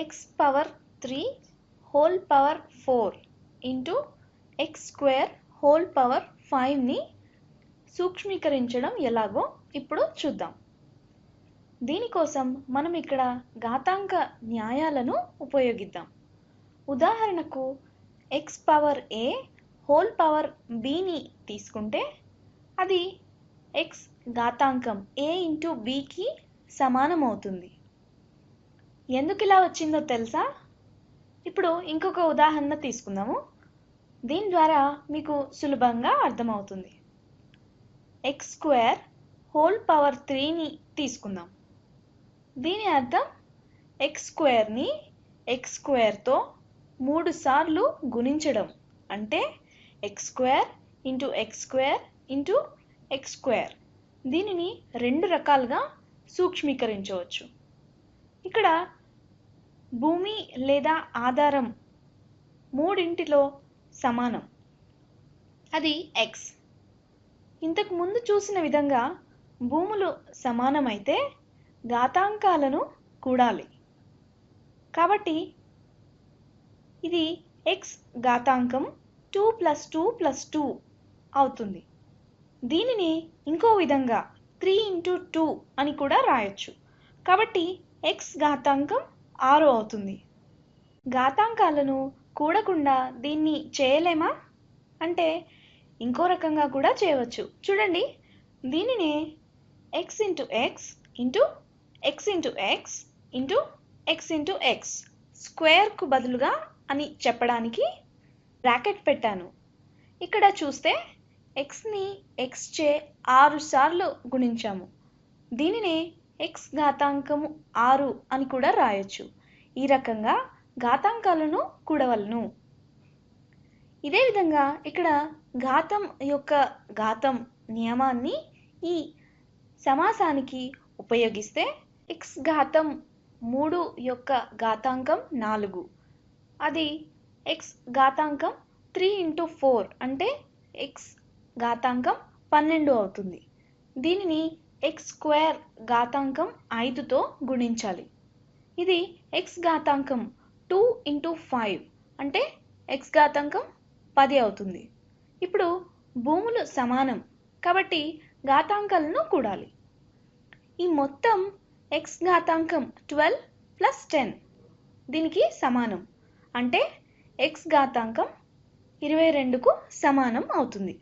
X power three whole power four into x square whole power ఫైవ్ని సూక్ష్మీకరించడం ఎలాగో ఇప్పుడు చూద్దాం. దీనికోసం మనం ఇక్కడ ఘాతాంక న్యాయాలను ఉపయోగిద్దాం. ఉదాహరణకు x power a whole power బిని తీసుకుంటే అది ఎక్స్ ఘాతాంకం ఏ ఇంటూ బికి సమానం అవుతుంది ఎందుకు ఇలా వచ్చిందో తెలుసా? ఇప్పుడు ఇంకొక ఉదాహరణ తీసుకుందాము. దీని ద్వారా మీకు సులభంగా అర్థమవుతుంది. ఎక్స్ స్క్వేర్ హోల్ పవర్ త్రీని తీసుకుందాం. దీని అర్థం ఎక్స్ స్క్వేర్ని ఎక్స్ స్క్వేర్తో మూడు సార్లు గుణించడం. అంటే x square into x square into x square దీనిని రెండు రకాలుగా సూక్ష్మీకరించవచ్చు. ఇక్కడ భూమి లేదా ఆధారం మూడింటిలో సమానం. అది ఎక్స్ ఇంతకు ముందు చూసిన విధంగా భూములు సమానమైతే ఘాతాంకాలను కూడాలి. కాబట్టి ఇది x ఘాతాంకం two plus two plus two అవుతుంది. దీనిని ఇంకో విధంగా త్రీ ఇంటూ టూ అని కూడా రాయొచ్చు. కాబట్టి ఎక్స్ ఘాతాంకం ఆరు అవుతుంది. ఘాతాంకాలను కూడకుండా దీన్ని చేయలేమా? అంటే ఇంకో రకంగా కూడా చేయవచ్చు. చూడండి. దీనినే x into x into x into x into x into x స్క్వేర్కు బదులుగా అని చెప్పడానికి బ్రాకెట్ పెట్టాను. ఇక్కడ చూస్తే ఎక్స్ని ఎక్స్ చే ఆరు సార్లు గుణించాము. దీనినే ఎక్స్ ఘాతాంకము ఆరు అని కూడా రాయొచ్చు. ఈ రకంగా ఘాతాంకాలను కూడవలను. ఇదే విధంగా ఇక్కడ ఘాతం యొక్క ఘాతం నియమాన్ని ఈ సమాసానికి ఉపయోగిస్తే ఎక్స్ ఘాతం మూడు యొక్క ఘాతాంకం నాలుగు. అది ఎక్స్ ఘాతాంకం త్రీ ఇంటూ ఫోర్ అంటే ఎక్స్ ఘాతాంకం పన్నెండు అవుతుంది. దీనిని ఎక్స్ స్క్వేర్ ఘాతాంకం ఐదుతో గుణించాలి. ఇది ఎక్స్ ఘాతాంకం టూ ఇంటూ ఫైవ్ అంటే ఎక్స్ ఘాతాంకం పది అవుతుంది. ఇప్పుడు భూములు సమానం కాబట్టి ఘాతాంకాలను కూడాలి. ఈ మొత్తం ఎక్స్ ఘాతాంకం ట్వెల్వ్ ప్లస్ టెన్ దీనికి సమానం. అంటే ఎక్స్ ఘాతాంకం ఇరవై రెండుకు సమానం అవుతుంది.